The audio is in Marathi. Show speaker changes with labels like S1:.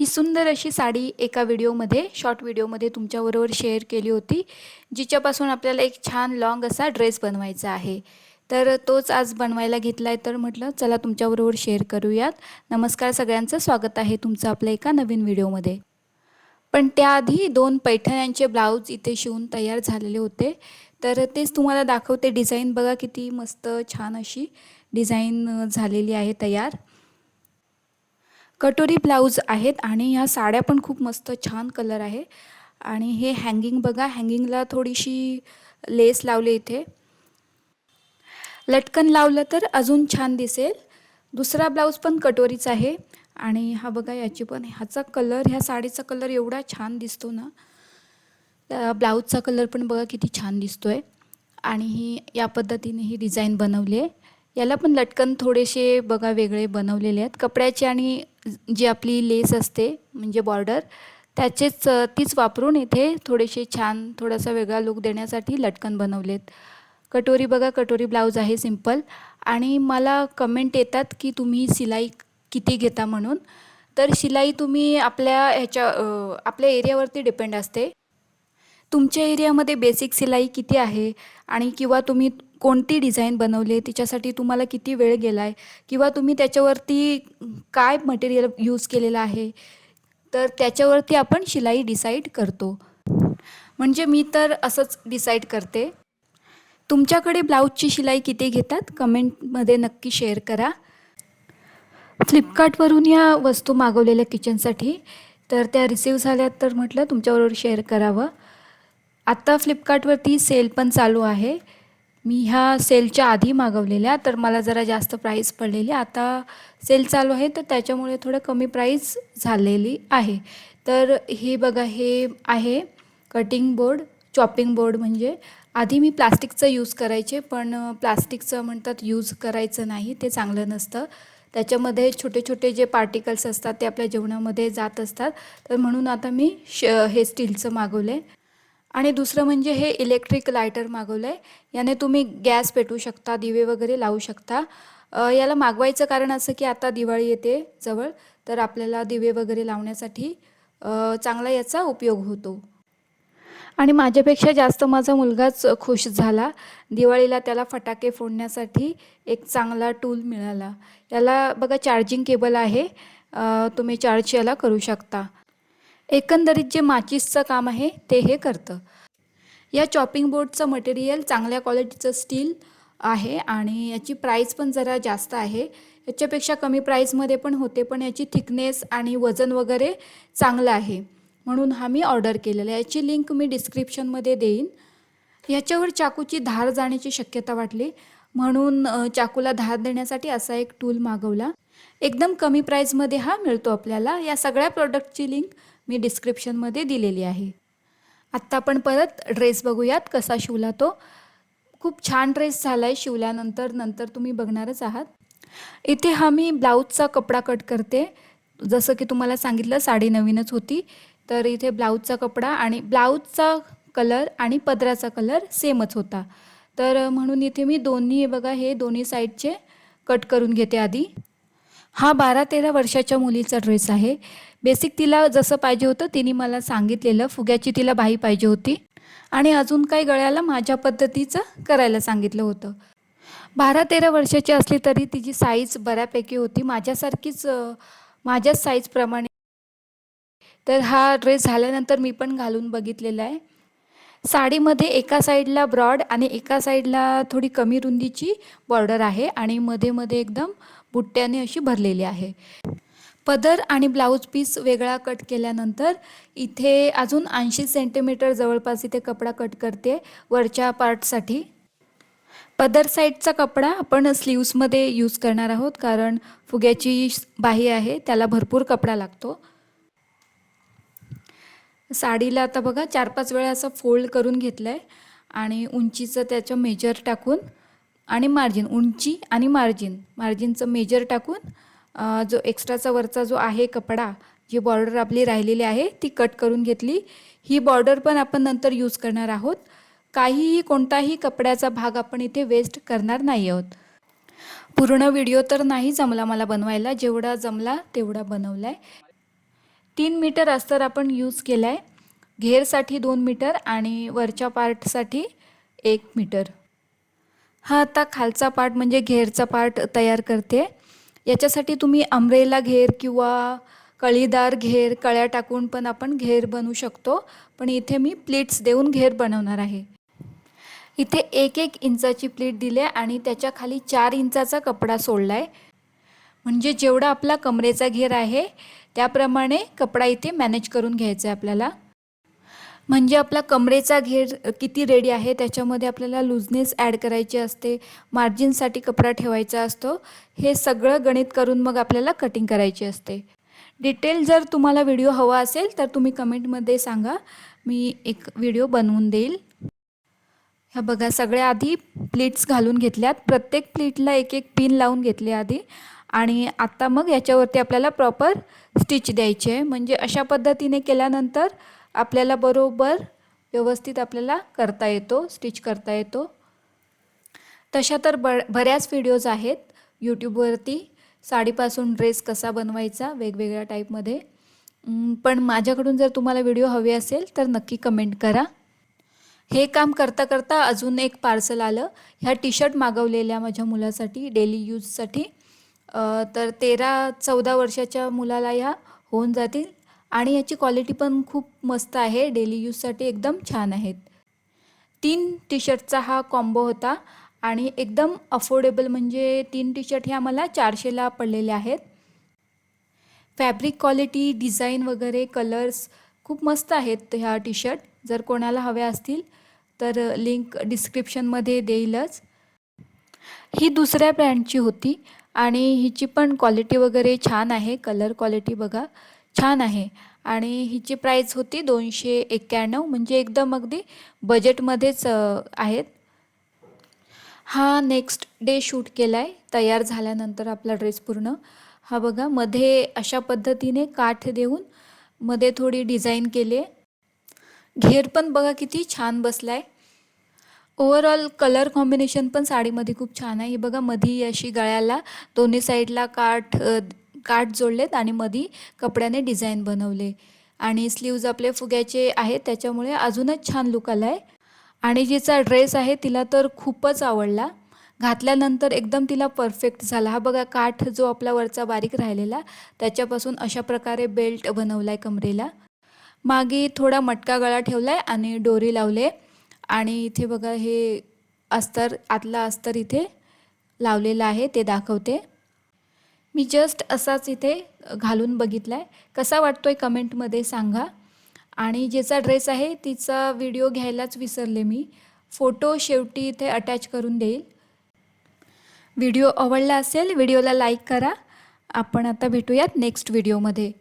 S1: ही सुंदर अशी साडी एका व्हिडिओमध्ये शॉर्ट व्हिडिओमध्ये तुमच्याबरोबर शेअर केली होती जिच्यापासून आपल्याला एक छान लाँग असा ड्रेस बनवायचा आहे. तर तोच आज बनवायला घेतला आहे तर म्हटलं चला तुमच्याबरोबर शेअर करूयात. नमस्कार सगळ्यांचं स्वागत आहे तुमचं आपल्या एका नवीन व्हिडिओमध्ये. पण त्याआधी दोन पैठण्यांचे ब्लाऊज इथे शिवून तयार झालेले होते. तर तेच तुम्हाला दाखवते डिझाईन बघा किती मस्त छान अशी डिझाईन झालेली आहे तयार. कटोरी ब्लाऊज आहेत आणि ह्या साड्या पण खूप मस्त छान कलर आहे. आणि हे हँगिंग बघा हँगिंगला थोडीशी लेस लावली इथे. लटकन लावलं तर अजून छान दिसेल. दुसरा ब्लाऊज पण कटोरीचा आहे. आणि हा बघा याची पण ह्याचा कलर ह्या साडीचा कलर एवढा छान दिसतो ना. ब्लाऊजचा कलर पण बघा किती छान दिसतो आहे आणि ही या पद्धतीने ही डिझाईन बनवली आहे. याला पण लटकन थोडेसे बघा वेगळे बनवलेले आहेत. कपड्याचे आणि जी आपली लेस असते म्हणजे बॉर्डर त्याचेच तीच वापरून इथे थोडेसे छान थोडासा वेगळा लुक देण्यासाठी लटकन बनवलेत. कटोरी बघा कटोरी ब्लाऊज आहे सिंपल आणि मला कमेंट येतात की तुम्ही शिलाई किती घेता म्हणून. तर शिलाई तुम्ही आपल्या ह्याच्या आपल्या एरियावरती डिपेंड असते. तुमच्या एरियामध्ये बेसिक शिलाई किती आहे? आणि किंवा तुम्ही कोणती डिझाईन बनवली तिच्यासाठी तुम्हाला किती वेळ गेला आहे किंवा तुम्ही त्याच्यावरती काय मटेरियल यूज केलेलं आहे? तर त्याच्यावरती आपण शिलाई डिसाईड करतो. म्हणजे मी तर असंच डिसाईड करते. तुमच्याकडे ब्लाऊजची शिलाई किती घेतात? कमेंटमध्ये नक्की शेअर करा. फ्लिपकार्टवरून या वस्तू मागवलेल्या किचनसाठी तर त्या रिसीव झाल्यात तर म्हटलं तुमच्याबरोबर शेअर करावं. आत्ता फ्लिपकार्टवरती सेल पण चालू आहे. मी ह्या सेलच्या आधी मागवलेल्या तर मला जरा जास्त प्राईस पडलेली. आता सेल चालू आहे तर त्याच्यामुळे थोडं कमी प्राईस झालेली आहे. तर हे बघा हे आहे कटिंग बोर्ड चॉपिंग बोर्ड म्हणजे. आधी मी प्लास्टिकचं यूज करायचे पण प्लास्टिकचं म्हणतात यूज करायचं नाही ते चांगलं नसतं. त्याच्यामध्ये छोटे छोटे जे पार्टिकल्स असतात ते आपल्या जेवणामध्ये जात असतात. तर म्हणून आता मी श हे स्टीलचं मागवलं आहे आणि दुसरं म्हणजे हे इलेक्ट्रिक लायटर मागवलं आहे याने तुम्ही गॅस पेटवू शकता दिवे वगैरे लावू शकता. याला मागवायचं कारण असं की आता दिवाळी येते जवळ तर आपल्याला दिवे वगैरे लावण्यासाठी चांगला याचा उपयोग होतो. आणि माझ्यापेक्षा जास्त माझा मुलगाच खुश झाला. दिवाळीला त्याला फटाके फोडण्यासाठी एक चांगला टूल मिळाला. याला बघा चार्जिंग केबल आहे. तुम्ही चार्ज याला करू शकता. एकंदरीत जे माचिसचं काम आहे ते हे करतं. या चॉपिंग बोर्डचं मटेरियल चांगल्या क्वालिटीचं स्टील आहे आणि याची प्राईस पण जरा जास्त आहे. याच्यापेक्षा कमी प्राईसमध्ये पण होते पण याची थिकनेस आणि वजन वगैरे चांगलं आहे. म्हणून हा मी ऑर्डर केलेला आहे. याची लिंक मी डिस्क्रिप्शनमध्ये देईन. याच्यावर चाकूची धार जाण्याची शक्यता वाटली. म्हणून चाकूला धार देण्यासाठी असा एक टूल मागवला. एकदम कमी प्राईजमध्ये हा मिळतो आपल्याला. या सगळ्या प्रोडक्टची लिंक मी डिस्क्रिप्शनमध्ये दिलेली आहे. आत्ता आपण परत ड्रेस बघूयात कसा शिवला तो. खूप छान ड्रेस झाला आहे शिवल्यानंतर नंतर तुम्ही बघणारच आहात. इथे हा मी ब्लाऊजचा कपडा कट करते. जसं की तुम्हाला सांगितलं साडी नवीनच होती. तर इथे ब्लाऊजचा कपडा आणि ब्लाऊजचा कलर आणि पदराचा कलर सेमच होता. तर म्हणून इथे मी दोन्ही बघा हे दोन्ही साईडचे कट करून घेते आधी. हा बारा तेरा वर्षाच्या मुलीचा ड्रेस आहे. बेसिक तिला जसं पाहिजे होतं तिने मला सांगितलेलं. फुग्याची तिला बाई पाहिजे होती. आणि अजून काही गळ्याला माझ्या पद्धतीचं करायला सांगितलं होतं. बारा तेरा वर्षाची असली तरी तिची साईज बऱ्यापैकी होती. माझ्यासारखीच माझ्याच साईजप्रमाणे तर हा ड्रेस झाल्यानंतर मी पण घालून बघितलेला आहे. साडीमध्ये एका साईडला ब्रॉड आणि एका साईडला थोडी कमी रुंदीची बॉर्डर आहे. आणि मध्ये मध्ये एकदम बुट्ट्याने अशी भरलेली आहे. पदर आणि ब्लाऊज पीस वेगळा कट केल्यानंतर इथे अजून ऐंशी सेंटीमीटर जवळपास इथे कपडा कट करते वरच्या पार्टसाठी. पदर साईडचा कपडा आपण स्लीव्समध्ये यूज करणार आहोत कारण फुग्याची बाही आहे त्याला भरपूर कपडा लागतो. साडीला आता बघा चार पाच वेळा असं फोल्ड करून घेतलं आहे आणि उंचीचं त्याचं मेजर टाकून आणि मार्जिन उंची आणि मार्जिन मार्जिनचं मेजर टाकून जो एक्स्ट्राचा वरचा जो आहे कपडा जी बॉर्डर आपली राहिलेली आहे ती कट करून घेतली. ही बॉर्डर पण आपण नंतर यूज करणार आहोत. काहीही कोणताही कपड्याचा भाग आपण इथे वेस्ट करणार नाही आहोत. पूर्ण व्हिडिओ तर नाही जमला मला बनवायला. जेवढा जमला तेवढा बनवला आहे तीन मीटर अस्तर आपण यूज केला आहे घेरसाठी दोन मीटर आणि वरच्या पार्टसाठी एक मीटर हा आता खालचा पार्ट म्हणजे घेरचा पार्ट तयार करते. याच्यासाठी तुम्ही अमरेला घेर किंवा कळीदार घेर कळ्या टाकून पण आपण घेर बनवू शकतो. पण इथे मी प्लेट्स देऊन घेर बनवणार आहे. इथे एक एक इंचाची प्लेट दिली आहे आणि त्याच्याखाली चार इंचाचा कपडा सोडला आहे म्हणजे जेवढा आपला कमरेचा घेर आहे त्याप्रमाणे कपडा इथे मॅनेज करून घ्यायचा आहे आपल्याला. म्हणजे आपला कमरेचा घेर किती रेडी आहे त्याच्यामध्ये आपल्याला लुजनेस ॲड करायची असते मार्जिनसाठी कपडा ठेवायचा असतो हे सगळं गणित करून मग आपल्याला कटिंग करायची असते. डिटेल जर तुम्हाला व्हिडिओ हवा असेल तर तुम्ही कमेंटमध्ये सांगा मी एक व्हिडिओ बनवून देईल. ह्या बघा सगळ्या आधी प्लीट्स घालून घेतल्यात. प्रत्येक प्लीटला एक एक पिन लावून घेतले आधी. आणि आत्ता मग याच्यावरती आपल्याला प्रॉपर स्टिच द्यायची. आहे म्हणजे अशा पद्धतीने केल्यानंतर आपल्याला बरोबर व्यवस्थित आपल्याला करता येतो स्टिच करता येतो. तशा तर ब बऱ्याच व्हिडिओज आहेत. यूट्यूबवरती साडीपासून ड्रेस कसा बनवायचा वेगवेगळ्या टाईपमध्ये पण माझ्याकडून जर तुम्हाला व्हिडिओ हवे असेल तर नक्की कमेंट करा. हे काम करता करता अजून एक पार्सल आलं. ह्या टी शर्ट मागवलेल्या माझ्या मुलासाठी डेली यूजसाठी तर तेरा चौदा वर्षाच्या मुलाला ह्या होऊन जातील. आणि याची क्वालिटी पण खूप मस्त आहे. डेली यूजसाठी एकदम छान आहेत. तीन टी शर्टचा हा कॉम्बो होता आणि एकदम अफोर्डेबल म्हणजे तीन टी शर्ट ह्या मला चारशेला पडलेले आहेत. फॅब्रिक क्वालिटी डिझाईन वगैरे कलर्स खूप मस्त आहेत ह्या टी शर्ट जर कोणाला हव्या असतील तर लिंक डिस्क्रिप्शनमध्ये देईलच. ही दुसऱ्या ब्रँडची होती आणि हिची पण क्वालिटी वगैरे छान आहे. कलर क्वालिटी बघा. छान आहे. आणि हिची प्राईस होती दोनशे एक्क्याण्णव म्हणजे एकदम अगदी बजेटमध्येच आहेत. हा नेक्स्ट डे शूट केला आहे तयार झाल्यानंतर आपला ड्रेस पूर्ण. हा बघा मध्ये अशा पद्धतीने काठ देऊन मध्ये थोडी डिझाईन केली आहे घेर पण बघा किती छान बसला आहे ओवरऑल कलर कॉम्बिनेशन पण साडीमध्ये खूप छान आहे. ही बघा मधी अशी गळ्याला दोन्ही साईडला काठ काठ जोडलेत आणि मधी कपड्याने डिझाईन बनवले. आणि स्लीव्ज आपले फुग्याचे आहेत त्याच्यामुळे अजूनच छान लुक आला आहे आणि जिचा ड्रेस आहे तिला तर खूपच आवडला. घातल्यानंतर एकदम तिला परफेक्ट झाला. हा बघा काठ जो आपला वरचा बारीक राहिलेला त्याच्यापासून अशा प्रकारे बेल्ट बनवला आहे कमरेला. मागे थोडा मटका गळा ठेवला आहे आणि डोरी लावले. आणि इथे बघा हे अस्तर आतला अस्तर इथे लावलेला आहे ते दाखवते. मी जस्ट असाच इथे घालून बघितला आहे कसा वाटतो आहे कमेंटमध्ये सांगा. आणि ज्याचा ड्रेस आहे तिचा व्हिडिओ घ्यायलाच विसरले मी. फोटो शेवटी इथे अटॅच करून देईल. व्हिडिओ आवडला असेल व्हिडिओला लाईक करा. आपण आता भेटूयात नेक्स्ट व्हिडिओमध्ये